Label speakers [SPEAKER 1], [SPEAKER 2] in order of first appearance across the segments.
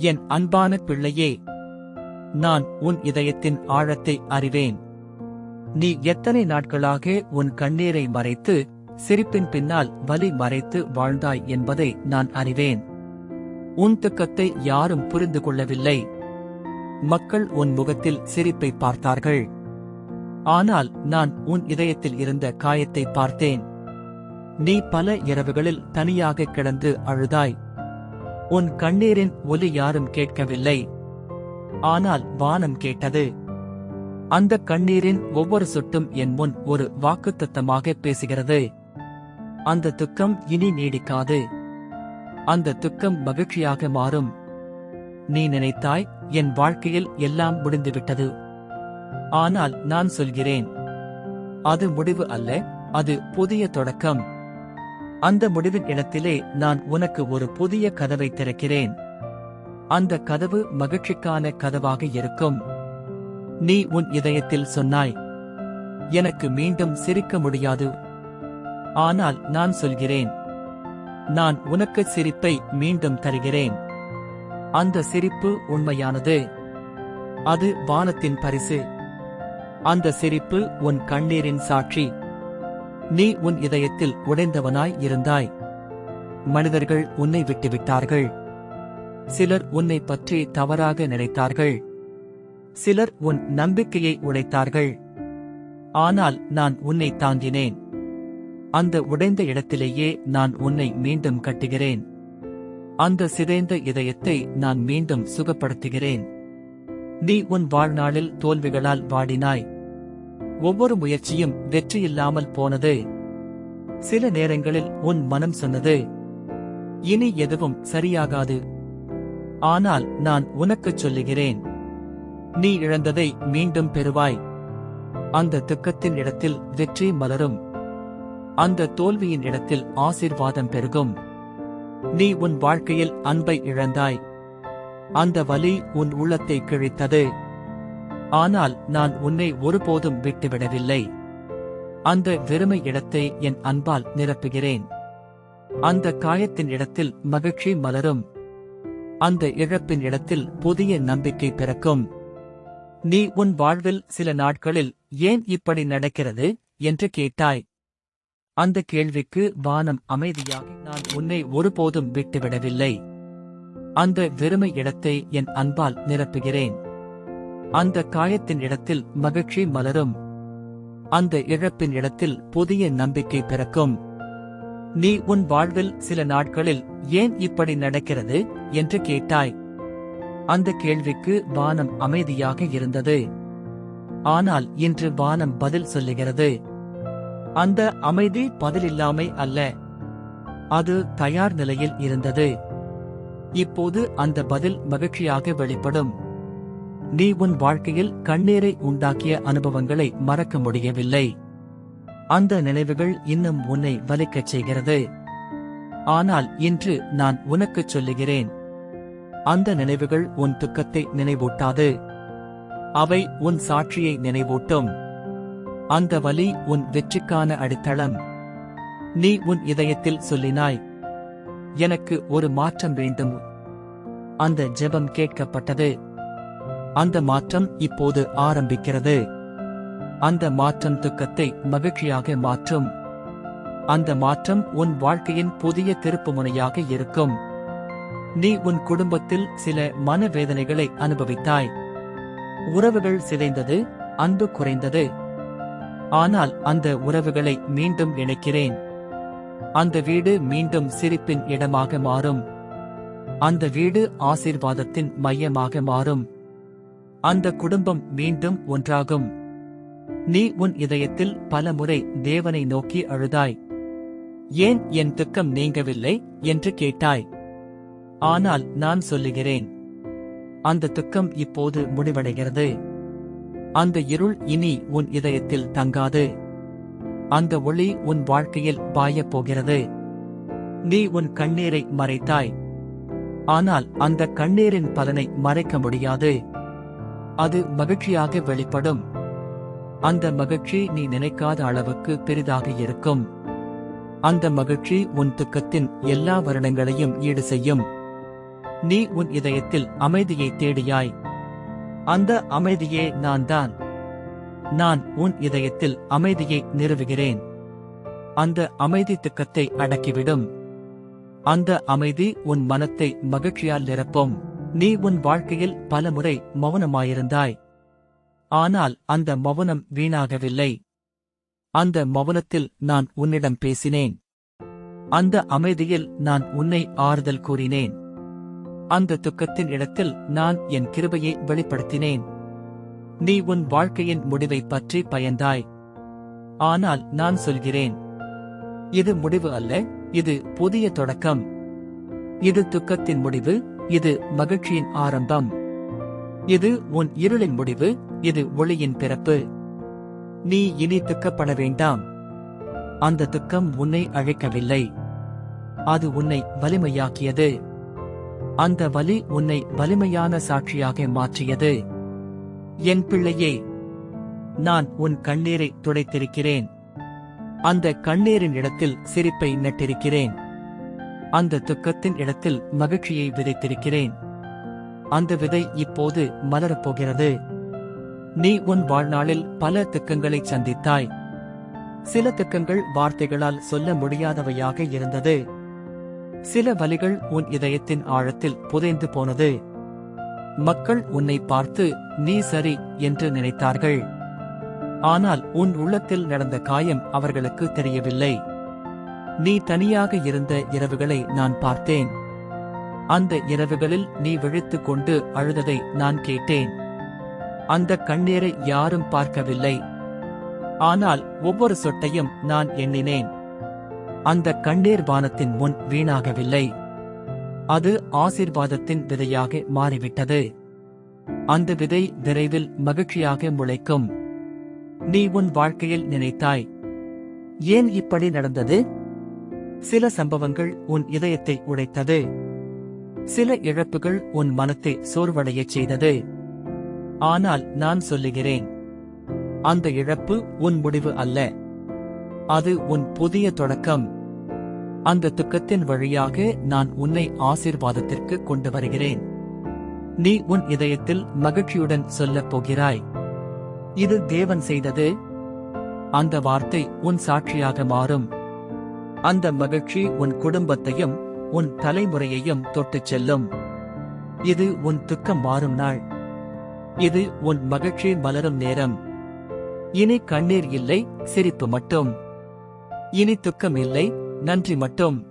[SPEAKER 1] என் அன்பான பிள்ளையே நான் உன் இதயத்தின் ஆழத்தை அறிவேன். நீ எத்தனை நாட்களாக உன் கண்ணீரை மறைத்து சிரிப்பின் பின்னால் வலி மறைத்து வாழ்ந்தாய் என்பதை நான் அறிவேன். உன் துக்கத்தை யாரும் புரிந்து கொள்ளவில்லை. மக்கள் உன் முகத்தில் சிரிப்பை பார்த்தார்கள். ஆனால் நான் உன் இதயத்தில் இருந்த காயத்தை பார்த்தேன். நீ பல இரவுகளில் தனியாக கிடந்து அழுதாய். உன் கண்ணீரின் ஒலி யாரும் கேட்கவில்லை. ஆனால் வானம் கேட்டது. அந்த கண்ணீரின் ஒவ்வொரு சொட்டும் என் முன் ஒரு வாக்குத்தத்தமாக பேசுகிறது. அந்த துக்கம் இனி நீடிக்காது. அந்த துக்கம் மகிழ்ச்சியாக மாறும். நீ நினைத்தாய் என் வாழ்க்கையில் எல்லாம் முடிந்துவிட்டது. ஆனால் நான் சொல்கிறேன். அது முடிவு அல்ல அது புதிய தொடக்கம். அந்த முடிவின் இடத்திலே நான் உனக்கு ஒரு புதிய கதவை திறக்கிறேன். அந்த கதவு மகிழ்ச்சிக்கான கதவாக இருக்கும். நீ உன் இதயத்தில் சொன்னாய் எனக்கு மீண்டும் சிரிக்க முடியாது. ஆனால் நான் சொல்கிறேன் நான் உனக்கு சிரிப்பை மீண்டும் தருகிறேன். அந்த சிரிப்பு உண்மையானது. அது வானத்தின் பரிசு. அந்த சிரிப்பு உன் கண்ணீரின் சாட்சி. நீ உன் இதயத்தில் உடைந்தவனாய் இருந்தாய். மனிதர்கள் உன்னை விட்டுவிட்டார்கள். சிலர் உன்னை பற்றி தவறாக நினைத்தார்கள். சிலர் உன் நம்பிக்கையை உடைத்தார்கள். ஆனால் நான் உன்னை தாங்கினேன். அந்த உடைந்த இடத்திலேயே நான் உன்னை மீண்டும் கட்டுகிறேன். அந்த சிதைந்த இதயத்தை நான் மீண்டும் சுகப்படுத்துகிறேன். நீ உன் வாழ்நாளில் தோல்விகளால் வாடினாய். ஒவ்வொரு முயற்சியும் வெற்றியில்லாமல் போனது. சில நேரங்களில் உன் மனம் சொன்னது இனி எதுவும் சரியாகாது. ஆனால் நான் உனக்குச் சொல்லுகிறேன். நீ இழந்ததை மீண்டும் பெறுவாய். அந்த துக்கத்தின் இடத்தில் வெற்றி மலரும். அந்த தோல்வியின் இடத்தில் ஆசிர்வாதம் பெருகும். நீ உன் வாழ்க்கையில் அன்பை இழந்தாய். அந்த வலி உன் உள்ளத்தை கிழித்தது. ஆனால் நான் உன்னை ஒருபோதும் விட்டுவிடவில்லை. அந்த வெறுமை இடத்தை என் அன்பால் நிரப்புகிறேன். அந்த காயத்தின் இடத்தில் மகிழ்ச்சி மலரும். அந்த இழப்பின் இடத்தில் புதிய நம்பிக்கை பிறக்கும். நீ உன் வாழ்வில் சில நாட்களில் ஏன் இப்படி நடக்கிறது? என்று கேட்டாய். அந்த கேள்விக்கு வானம் அமைதியாக நான் உன்னை ஒருபோதும் விட்டுவிடவில்லை. அந்த வெறுமை இடத்தை என் அன்பால் நிரப்புகிறேன். அந்த காயத்தின் இடத்தில் மகிழ்ச்சி மலரும். அந்த இழப்பின் இடத்தில் புதிய நம்பிக்கை பிறக்கும். நீ உன் வாழ்வில் சில நாட்களில் ஏன் இப்படி நடக்கிறது? என்று கேட்டாய். அந்த கேள்விக்கு வானம் அமைதியாக இருந்தது. ஆனால் இன்று வானம் பதில் சொல்லுகிறது. அந்த அமைதி பதிலில்லாமை அல்ல. அது தயார் நிலையில் இருந்தது. இப்போது அந்த பதில் மகிழ்ச்சியாக வெளிப்படும். நீ உன் வாழ்க்கையில் கண்ணீரை உண்டாக்கிய அனுபவங்களை மறக்க முடியவில்லை. அந்த நினைவுகள் இன்னும் உன்னை வலிக்கச் செய்கிறது. ஆனால் இன்று நான் உனக்குச் சொல்லுகிறேன். அந்த நினைவுகள் உன் துக்கத்தை நினைவூட்டாது. அவை உன் சாட்சியை நினைவூட்டும். அந்த வலி உன் வெற்றிக்கான அடித்தளம். நீ உன் இதயத்தில் சொல்லினாய் எனக்கு ஒரு மாற்றம் வேண்டும். அந்த ஜெபம் கேட்கப்பட்டது. அந்த மாற்றம் இப்போது ஆரம்பிக்கிறது. அந்த மாற்றம் துக்கத்தை மகிழ்ச்சியாக மாற்றும். அந்த மாற்றம் உன் வாழ்க்கையின் புதிய திருப்புமுனையாக இருக்கும். நீ உன் குடும்பத்தில் சில மனவேதனைகளை அனுபவித்தாய். உறவுகள் சிதைந்தது அன்பு குறைந்தது. ஆனால் அந்த உறவுகளை மீண்டும் இணைக்கிறேன். அந்த வீடு மீண்டும் சிரிப்பின் இடமாக மாறும். அந்த வீடு ஆசீர்வாதத்தின் மையமாக மாறும். அந்த குடும்பம் மீண்டும் ஒன்றாகும். நீ உன் இதயத்தில் பலமுறை தேவனை நோக்கி அழுதாய். ஏன் என் துக்கம் நீங்கவில்லை? என்று கேட்டாய். ஆனால் நான் சொல்லுகிறேன். அந்த துக்கம் இப்போது முடிவடைகிறது. அந்த இருள் இனி உன் இதயத்தில் தங்காது. அந்த ஒளி உன் வாழ்க்கையில் பாயப் போகிறது. நீ உன் கண்ணீரை மறைத்தாய். ஆனால் அந்த கண்ணீரின் பலனை மறைக்க முடியாது. அது மகிழ்ச்சியாக வெளிப்படும். அந்த மகிழ்ச்சி நீ நினைக்காத அளவுக்கு பெரிதாக இருக்கும். அந்த மகிழ்ச்சி உன் துக்கத்தின் எல்லா வருடங்களையும் ஈடு செய்யும். நீ உன் இதயத்தில் அமைதியை தேடியாய். அந்த அமைதியே நான் தான் நான் உன் இதயத்தில் அமைதியை நிறுவுகிறேன். அந்த அமைதி துக்கத்தை அடக்கிவிடும். அந்த அமைதி உன் மனத்தை மகிழ்ச்சியால் நிரப்பும். நீ உன் வாழ்க்கையில் பலமுறை மௌனமாயிருந்தாய். ஆனால் அந்த மௌனம் வீணாகவில்லை. அந்த மௌனத்தில் நான் உன்னிடம் பேசினேன். அந்த அமைதியில் நான் உன்னை ஆறுதல் கூறினேன். அந்த துக்கத்தின் இடத்தில் நான் என் கிருபையை வெளிப்படுத்தினேன். நீ உன் வாழ்க்கையின் முடிவைப் பற்றி பயந்தாய். ஆனால் நான் சொல்கிறேன். இது முடிவு அல்ல இது புதிய தொடக்கம். இது துக்கத்தின் முடிவு இது மகிழ்ச்சியின் ஆரம்பம். இது உன் இருளின் முடிவு இது ஒளியின் பிறப்பு. நீ இனி துக்கப்பட வேண்டாம். அந்த துக்கம் உன்னை அழைக்கவில்லை. அது உன்னை வலிமையாக்கியது. அந்த வலி உன்னை வலிமையான சாட்சியாக மாற்றியது. என் பிள்ளையே நான் உன் கண்ணீரை துடைத்திருக்கிறேன். அந்த கண்ணீரின் இடத்தில் சிரிப்பை நட்டிருக்கிறேன். அந்த துக்கத்தின் இடத்தில் மகிழ்ச்சியை விதைத்திருக்கிறேன். அந்த விதை இப்போது மலரப்போகிறது. நீ உன் வாழ்நாளில் பல துக்கங்களை சந்தித்தாய். சில துக்கங்கள் வார்த்தைகளால் சொல்ல முடியாதவையாக இருந்தது. சில வலிகள் உன் இதயத்தின் ஆழத்தில் புதைந்து போனது. மக்கள் உன்னை பார்த்து நீ சரி என்று நினைத்தார்கள். ஆனால் உன் உள்ளத்தில் நடந்த காயம் அவர்களுக்கு தெரியவில்லை. நீ தனியாக இருந்த இரவுகளை நான் பார்த்தேன். அந்த இரவுகளில் நீ விழித்து கொண்டு அழுததை நான் கேட்டேன். அந்த கண்ணீரை யாரும் பார்க்கவில்லை. ஆனால் ஒவ்வொரு சொட்டையும் நான் எண்ணினேன். அந்த கண்ணீர் வானத்தின் முன் வீணாகவில்லை. அது ஆசீர்வாதத்தின் விதையாக மாறிவிட்டது. அந்த விதை விரைவில் மகிழ்ச்சியாக முளைக்கும். நீ உன் வாழ்க்கையில் நினைத்தாய். ஏன் இப்படி நடந்தது? சில சம்பவங்கள் உன் இதயத்தை உடைத்தது. சில இழப்புகள் உன் மனத்தை சோர்வடையச் செய்தது. ஆனால் நான் சொல்லுகிறேன் அந்த இழப்பு உன் முடிவு அல்ல. அது உன் புதிய தொடக்கம். அந்த துக்கத்தின் வழியாக நான் உன்னை ஆசீர்வாதத்திற்கு கொண்டு வருகிறேன். நீ உன் இதயத்தில் மகிழ்ச்சியுடன் சொல்லப் போகிறாய். இது தேவன் செய்தது. அந்த வார்த்தை உன் சாட்சியாக மாறும். அந்த மகிழ்ச்சி உன் குடும்பத்தையும் உன் தலைமுறையையும் தொட்டுச் செல்லும். இது உன் துக்கம் மாறும் நாள். இது உன் மகிழ்ச்சி மலரும் நேரம். இனி கண்ணீர் இல்லை சிரிப்பு மட்டும். இனி துக்கம் இல்லை நன்றி மட்டும்.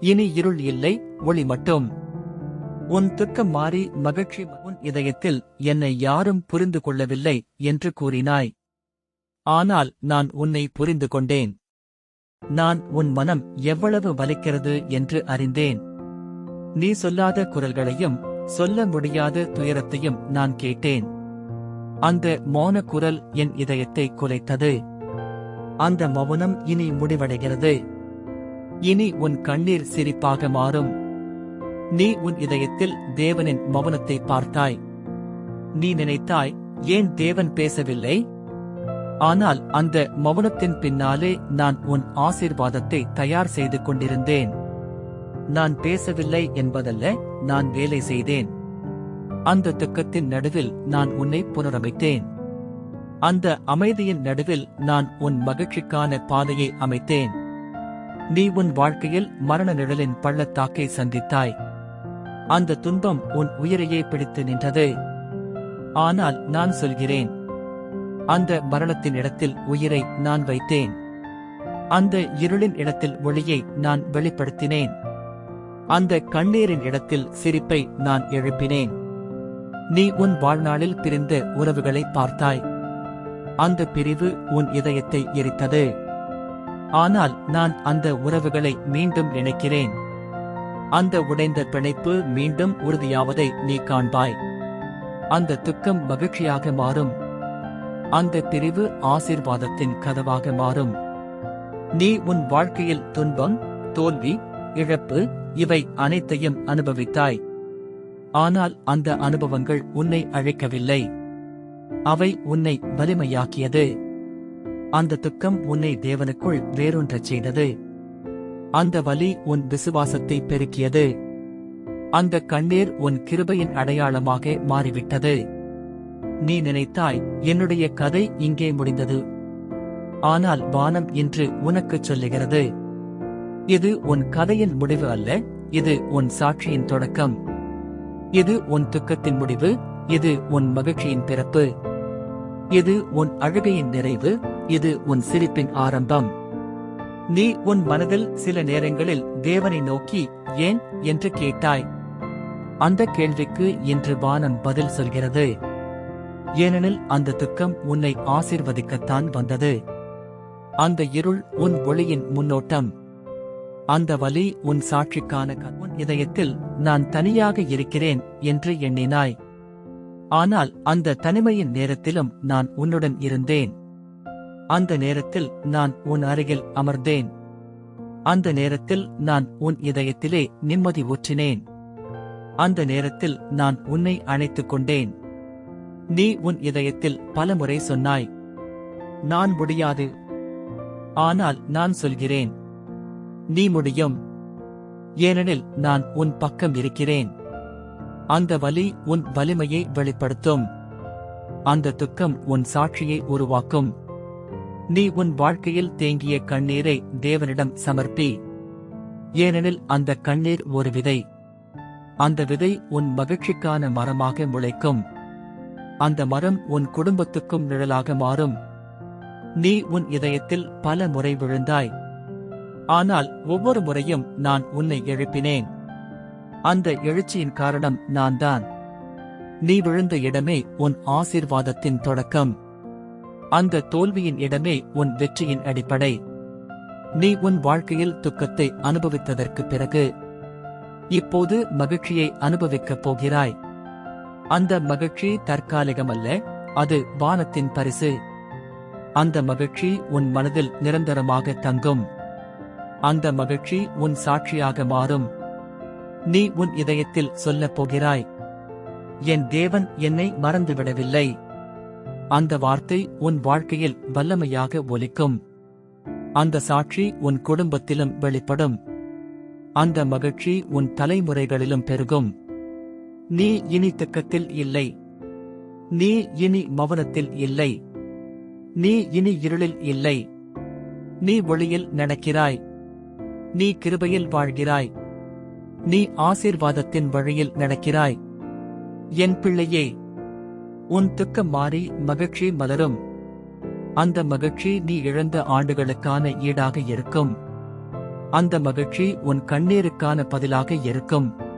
[SPEAKER 1] இனி இருள் இல்லை ஒளி மட்டும். உன் துக்கம் மாறி மகிழ்ச்சி உன் இதயத்தில் என்னை யாரும் புரிந்து கொள்ளவில்லை என்று கூறினாய். ஆனால் நான் உன்னை புரிந்து கொண்டேன். நான் உன் மனம் எவ்வளவு வலிக்கிறது என்று அறிந்தேன். நீ சொல்லாத குரல்களையும் சொல்ல முடியாத துயரத்தையும் நான் கேட்டேன். அந்த மௌன குரல் என் இதயத்தை குலைத்தது. அந்த மௌனம் இனி முடிவடைகிறது. இனி உன் கண்ணீர் சிரிப்பாக மாறும். நீ உன் இதயத்தில் தேவனின் மௌனத்தை பார்த்தாய். நீ நினைத்தாய் ஏன் தேவன் பேசவில்லை? ஆனால் அந்த மௌனத்தின் பின்னாலே நான் உன் ஆசீர்வாதத்தை தயார் செய்து கொண்டிருந்தேன். நான் பேசவில்லை என்பதல்ல நான் வேலை செய்தேன். அந்த துக்கத்தின் நடுவில் நான் உன்னை புனரமைத்தேன். அந்த அமைதியின் நடுவில் நான் உன் மகிழ்ச்சிக்கான பாதையை அமைத்தேன். நீ உன் வாழ்க்கையில் மரண நிழலின் பள்ளத்தாக்கை சந்தித்தாய். அந்த துன்பம் உன் உயிரையே பிடித்து நின்றது. ஆனால் நான் சொல்கிறேன் அந்த மரணத்தின் இடத்தில் உயிரை நான் வைத்தேன். அந்த இருளின் இடத்தில் ஒளியை நான் வெளிப்படுத்தினேன். அந்த கண்ணீரின் இடத்தில் சிரிப்பை நான் எழுப்பினேன். நீ உன் வாழ்நாளில் பிரிந்த உறவுகளை பார்த்தாய். அந்த பிரிவு உன் இதயத்தை எரித்தது. ஆனால் நான் அந்த உறவுகளை மீண்டும் நினைக்கிறேன் அந்த உடைந்த பிணைப்பு மீண்டும் உறுதியாவதை நீ காண்பாய். அந்த துக்கம் மகிழ்ச்சியாக மாறும். அந்த பிரிவு ஆசீர்வாதத்தின் கதவாக மாறும். நீ உன் வாழ்க்கையில் துன்பம் தோல்வி இழப்பு இவை அனைத்தையும் அனுபவித்தாய். ஆனால் அந்த அனுபவங்கள் உன்னை அழைக்கவில்லை. அவை உன்னை வலிமையாக்கியது. அந்த துக்கம் உன்னை தேவனுக்குள் வேறொன்றச் செய்தது. அந்த வலி உன் விசுவாசத்தை பெருக்கியது. அந்த கண்ணீர் உன் கிருபையின் அடையாளமாக மாறிவிட்டது. நீ நினைத்தாய் என்னுடைய கதை இங்கே முடிந்தது. ஆனால் வானம் இன்று உனக்குச் சொல்லுகிறது. இது உன் கதையின் முடிவு அல்ல இது உன் சாட்சியின் தொடக்கம். இது உன் துக்கத்தின் முடிவு இது உன் மகிழ்ச்சியின் பிறப்பு. இது உன் அழுகையின் நிறைவு இது உன் சிரிப்பின் ஆரம்பம். நீ உன் மனதில் சில நேரங்களில் தேவனை நோக்கி ஏன்? என்று கேட்டாய். அந்த கேள்விக்கு இன்று வானம் பதில் சொல்கிறது. ஏனெனில் அந்த துக்கம் உன்னை ஆசிர்வதிக்கத்தான் வந்தது. அந்த இருள் உன் ஒளியின் முன்னோட்டம். அந்த வலி உன் சாட்சிக்கான உன் இதயத்தில் நான் தனியாக இருக்கிறேன் என்று எண்ணினாய். ஆனால் அந்த தனிமையின் நேரத்திலும் நான் உன்னுடன் இருந்தேன். அந்த நேரத்தில் நான் உன் அருகில் அமர்ந்தேன். அந்த நேரத்தில் நான் உன் இதயத்திலே நிம்மதி ஊற்றினேன். அந்த நேரத்தில் நான் உன்னை அணைத்துக் கொண்டேன் நீ உன் இதயத்தில் பலமுறை சொன்னாய். நான் முடியாது. ஆனால் நான் சொல்கிறேன். நீ முடியும். ஏனெனில் நான் உன் பக்கம் இருக்கிறேன். அந்த வலி உன் வலிமையை வெளிப்படுத்தும். அந்த துக்கம் உன் சாட்சியை உருவாக்கும். நீ உன் வாழ்க்கையில் தேங்கிய கண்ணீரை தேவனிடம் சமர்ப்பி. ஏனெனில் அந்த கண்ணீர் ஒரு விதை. அந்த விதை உன் மகிழ்ச்சிக்கான மரமாக முளைக்கும். அந்த மரம் உன் குடும்பத்துக்கும் நிழலாக மாறும். நீ உன் இதயத்தில் பல முறை விழுந்தாய். ஆனால் ஒவ்வொரு முறையும் நான் உன்னை எழுப்பினேன். அந்த எழுச்சியின் காரணம் நான் தான் நீ விழுந்த இடமே உன் ஆசீர்வாதத்தின் தொடக்கம். அந்த தோல்வியின் இடமே உன் வெற்றியின் அடிப்படை. நீ உன் வாழ்க்கையில் துக்கத்தை அனுபவித்ததற்கு பிறகு இப்போது மகிழ்ச்சியை அனுபவிக்கப் போகிறாய். அந்த மகிழ்ச்சி தற்காலிகமல்ல அது வானத்தின் பரிசு. அந்த மகிழ்ச்சி உன் மனதில் நிரந்தரமாக தங்கும். அந்த மகிழ்ச்சி உன் சாட்சியாக மாறும். நீ உன் இதயத்தில் சொல்லப் போகிறாய் என் தேவன் என்னை மறந்துவிடவில்லை. அந்த வார்த்தை உன் வாழ்க்கையில் வல்லமையாக ஒலிக்கும். அந்த சாட்சி உன் குடும்பத்திலும் வெளிப்படும். அந்த மகிழ்ச்சி உன் தலைமுறைகளிலும் பெருகும். நீ இனி துக்கத்தில் இல்லை. நீ இனி மௌனத்தில் இல்லை. நீ இனி இருளில் இல்லை. நீ ஒளியில் நடக்கிறாய் நீ கிருபையில் வாழ்கிறாய். நீ ஆசீர்வாதத்தின் வழியில் நடக்கிறாய் என் பிள்ளையே உன் துக்கம் மாறி மகிழ்ச்சி மலரும். அந்த மகிழ்ச்சி நீ இழந்த ஆண்டுகளுக்கான ஈடாக இருக்கும். அந்த மகிழ்ச்சி உன் கண்ணீருக்கான பதிலாக இருக்கும்.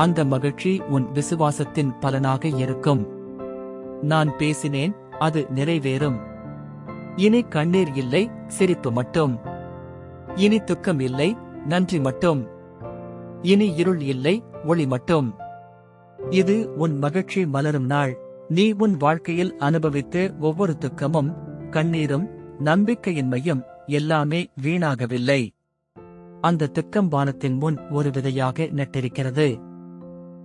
[SPEAKER 1] அந்த மகிழ்ச்சி உன் விசுவாசத்தின் பலனாக இருக்கும். நான் பேசினேன் அது நிறைவேறும். இனி கண்ணீர் இல்லை சிரிப்பு மட்டும். இனி துக்கம் இல்லை நன்றி மட்டும். இனி இருள் இல்லை ஒளி மட்டும். இது உன் மகிழ்ச்சி மலரும் நாள். நீ உன் வாழ்க்கையில் அனுபவித்த ஒவ்வொரு துக்கமும் கண்ணீரும் நம்பிக்கையின்மையும் எல்லாமே வீணாகவில்லை. அந்த துக்கம் வானத்தின் முன் ஒரு விதையாக நட்டிருக்கிறது.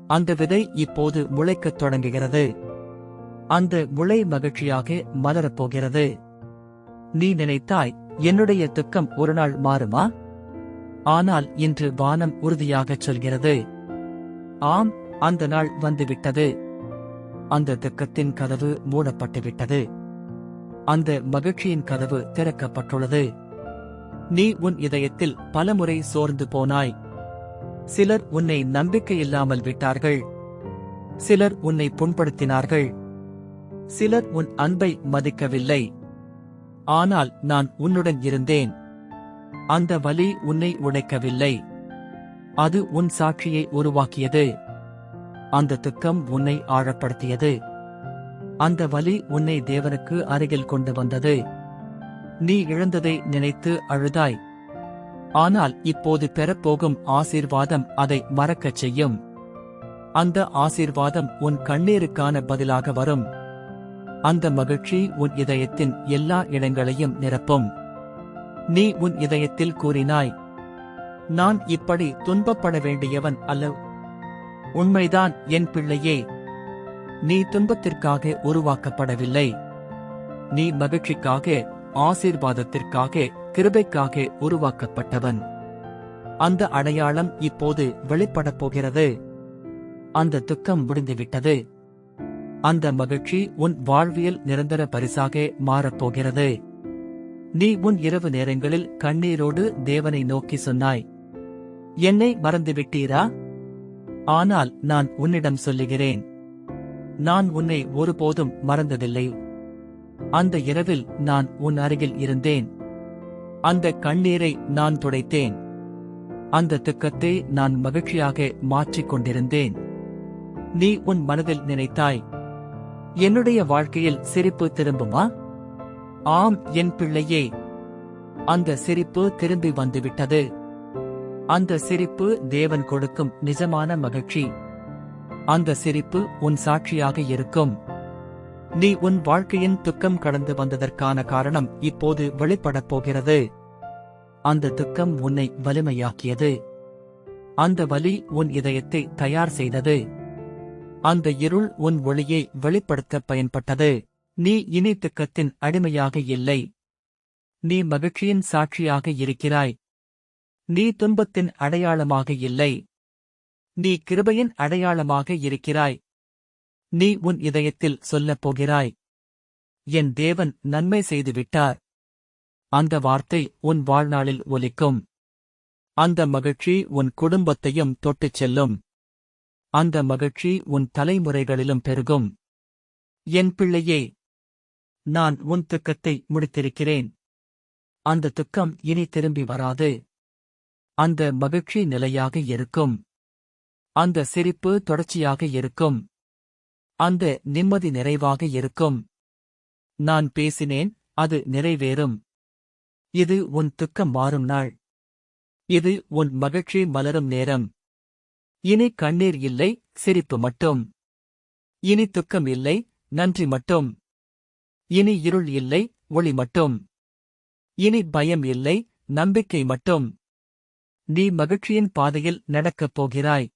[SPEAKER 1] அந்த விதை இப்போது முளைக்கத் தொடங்குகிறது. அந்த முளை மகிழ்ச்சியாக மலரப் போகிறது. நீ நினைத்தாய் என்னுடைய துக்கம் ஒரு நாள் மாறுமா? ஆனால் இன்று வானம் உறுதியாகச் சொல்கிறது. ஆம் அந்த நாள் வந்துவிட்டது. அந்த துக்கத்தின் கதவு மூடப்பட்டுவிட்டது. அந்த மகிழ்ச்சியின் கதவு திறக்கப்பட்டுள்ளது. நீ உன் இதயத்தில் பலமுறை சோர்ந்து போனாய். சிலர் உன்னை நம்பிக்கையில்லாமல் விட்டார்கள். சிலர் உன்னை புண்படுத்தினார்கள். சிலர் உன் அன்பை மதிக்கவில்லை. ஆனால் நான் உன்னுடன் இருந்தேன். அந்த வலி உன்னை உடைக்கவில்லை. அது உன் சாட்சியை உருவாக்கியது. அந்த துக்கம் உன்னை ஆழப்படுத்தியது. அந்த வலி உன்னை தேவனுக்கு அருகில் கொண்டு வந்தது. நீ இழந்ததை நினைத்து அழுதாய். ஆனால் இப்போது பெறப்போகும் ஆசீர்வாதம் அதை மறக்கச் செய்யும். அந்த ஆசீர்வாதம் உன் கண்ணீருக்கான பதிலாக வரும். அந்த மகிழ்ச்சி உன் இதயத்தின் எல்லா இடங்களையும் நிரப்பும். நீ உன் இதயத்தில் கூறினாய் நான் இப்படி துன்பப்பட வேண்டியவன் அல்ல. உண்மைதான் என் பிள்ளையே. நீ துன்பத்திற்காக உருவாக்கப்படவில்லை. நீ மகிழ்ச்சிக்காக ஆசீர்வாதத்திற்காக கிருபைக்காக உருவாக்கப்பட்டவன். அந்த அடையாளம் இப்போது வெளிப்படப் போகிறது. அந்த துக்கம் முடிந்துவிட்டது. அந்த மகிழ்ச்சி உன் வாழ்வியல் நிரந்தர பரிசாக மாறப்போகிறது நீ உன் இரவு நேரங்களில் கண்ணீரோடு தேவனை நோக்கி சொன்னாய். என்னை மறந்துவிட்டீரா? ஆனால் நான் உன்னிடம் சொல்லுகிறேன். நான் உன்னை ஒருபோதும் மறந்ததில்லை. அந்த இரவில் நான் உன் அருகில் இருந்தேன். அந்த கண்ணீரை நான் துடைத்தேன். அந்த துக்கத்தை நான் மகிழ்ச்சியாக மாற்றிக் கொண்டிருந்தேன். நீ உன் மனதில் நினைத்தாய் என்னுடைய வாழ்க்கையில் சிரிப்பு திரும்புமா? ஆம் என் பிள்ளையே. அந்த சிரிப்பு திரும்பி வந்துவிட்டது. அந்த சிரிப்பு தேவன் கொடுக்கும் நிஜமான மகிழ்ச்சி. அந்த சிரிப்பு உன் சாட்சியாக இருக்கும். நீ உன் வாழ்க்கையின் துக்கம் கடந்து வந்ததற்கான காரணம் இப்போது வெளிப்படப் போகிறது. அந்த துக்கம் உன்னை வலிமையாக்கியது. அந்த வலி உன் இதயத்தை தயார் செய்தது. அந்த இருள் உன் ஒளியை வெளிப்படுத்த பயன்பட்டது. நீ இனி துக்கத்தின் அடிமையாக இல்லை. நீ மகிழ்ச்சியின் சாட்சியாக இருக்கிறாய். நீ துன்பத்தின் அடையாளமாக இல்லை. நீ கிருபையின் அடையாளமாக இருக்கிறாய். நீ உன் இதயத்தில் சொல்லப் போகிறாய் என் தேவன் நன்மை செய்துவிட்டார். அந்த வார்த்தை உன் வாழ்நாளில் ஒலிக்கும். அந்த மகிழ்ச்சி உன் குடும்பத்தையும் தொட்டுச் செல்லும். அந்த மகிழ்ச்சி உன் தலைமுறைகளிலும் பெருகும். என் பிள்ளையே நான் உன் துக்கத்தை முடித்திருக்கிறேன். அந்த துக்கம் இனி திரும்பி வராது. அந்த மகிழ்ச்சி நிலையாக இருக்கும். அந்த சிரிப்பு தொடர்ச்சியாக இருக்கும். அந்த நிம்மதி நிறைவாக இருக்கும். நான் பேசினேன் அது நிறைவேறும். இது உன் துக்கம் மாறும் நாள். இது உன் மகிழ்ச்சி மலரும் நேரம். இனி கண்ணீர் இல்லை சிரிப்பு மட்டும். இனி துக்கம் இல்லை நன்றி மட்டும். இனி இருள் இல்லை ஒளி மட்டும். இனி பயம் இல்லை நம்பிக்கை மட்டும். நீ மகிழ்ச்சியின் பாதையில் நடக்கப் போகிறாய்.